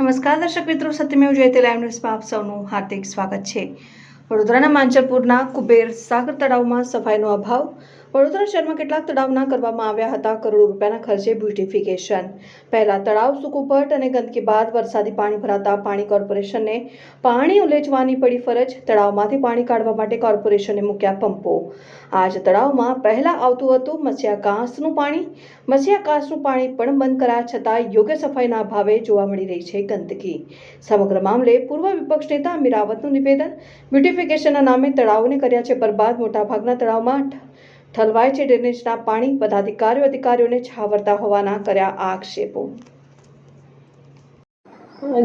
નમસ્કાર દર્શક મિત્રો, સત્યમેવ જયતે લાઈવ ન્યૂઝમાં આપ સૌનું હાર્દિક સ્વાગત છે. વડોદરાના માંજરપુરના કુબેર સાગર તળાવમાં સફાઈનો અભાવ વડોદરા શહેરમાં કેટલાક તળાવના કરવામાં આવ્યા હતા. કરોડો રૂપિયાના ખર્ચે બ્યુટિફિકેશન. પહેલા તળાવ સુકુપટ અને ગંદકી બાદ વરસાદી પાણી ભરાતા પાણી કોર્પોરેશનને પાણી ઉલેચવાની પડી ફરજ. તળાવમાંથી પાણી કાઢવા માટે કોર્પોરેશને મૂક્યા પંપો. આજ તળાવમાં પહેલા આવતું હતું મત્સ્યા કાંસનું પાણી. મત્સ્યા કાંસનું પાણી પણ બંધ કરાયા છતાં યોગ્ય સફાઈના અભાવે જોવા મળી રહી છે ગંદકી. સમગ્ર મામલે પૂર્વ વિપક્ષ નેતા અમીર રાવતનું નિવેદન. બ્યુટિફિકેશનના નામે તળાવોને કર્યા છે બરબાદ મોટાભાગના તળાવમાં ઠલવાય છે ડ્રેનેજના પાણી, પદાધિકારીઓ અધિકારીઓને છાવરતા હોવાના કર્યા આક્ષેપો.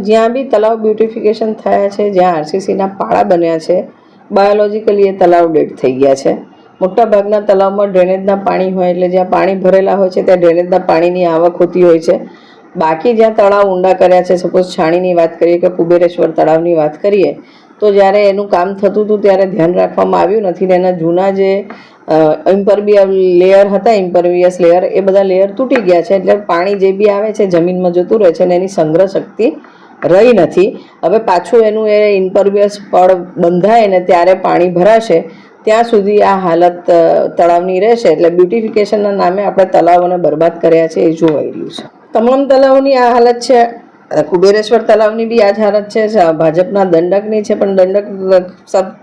જ્યાં બી તલાવ બ્યુટિફિકેશન થયા છે, જ્યાં આરસીસીના પાળા બન્યા છે, બાયોલોજીકલી એ તલાવ ડેડ થઈ ગયા છે. મોટાભાગના તલાવમાં ડ્રેનેજના પાણી હોય એટલે જ્યાં પાણી ભરેલા હોય છે, ત્યાં ડ્રેનેજના પાણીની આવક હોતી હોય છે. બાકી જ્યાં તળાવ ઊંડા કર્યા છે, સપોઝ છાણીની વાત કરીએ કે કુબેરેશ્વર તળાવની વાત કરીએ, તો જ્યારે એનું કામ થતું હતું ત્યારે ધ્યાન રાખવામાં આવ્યું નથી ને એના જૂના જે ઇમ્પરબિયલ લેયર હતા ઇમ્પરવિયસ લેયર એ બધા લેયર તૂટી ગયા છે. એટલે પાણી જે બી આવે છે, જમીનમાં જતું રહે છે અને એની સંગ્રહ શક્તિ રહી નથી. હવે પાછું એનું એ ઇમ્પરવિયસ પડ બંધાય ને ત્યારે પાણી ભરાશે, ત્યાં સુધી આ હાલત તળાવની રહેશે. એટલે બ્યુટિફિકેશનના નામે આપણે તળાવોને બરબાદ કર્યા છે, એ જોવાઈ રહ્યું છે. તમામ તળાવોની આ હાલત છે કુબેરેશ્વર તળાવની બી આ જ હાલત છે ભાજપના દંડકની છે, પણ દંડક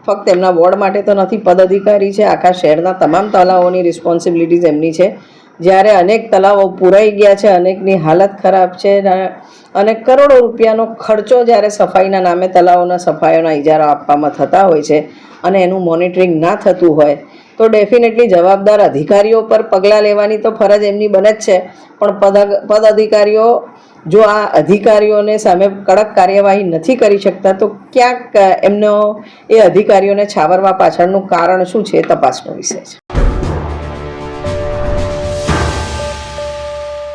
ફક્ત એમના વોર્ડ માટે તો નથી પદ અધિકારી છે, આખા શહેરના તમામ તળાવોની રિસ્પોન્સિબિલિટીઝ એમની છે. જ્યારે અનેક તળાવો પુરાઈ ગયા છે, અનેકની હાલત ખરાબ છે અને- કરોડો રૂપિયાનો ખર્ચો જ્યારે સફાઈના નામે તળાવોના સફાઈઓના ઇજારા આપવામાં થતા હોય છે અને એનું મોનિટરિંગ ના થતું હોય, તો ડેફિનેટલી જવાબદાર અધિકારીઓ પર પગલાં લેવાની તો ફરજ એમની બને જ છે. પણ પદ પદ અધિકારીઓ જો આ અધિકારીઓને સામે કડક કાર્યવાહી નથી કરી શકતા, તો ક્યાંક એમનો એ અધિકારીઓને છાવરવા પાછળનું કારણ શું છે એ તપાસનો વિષય છે.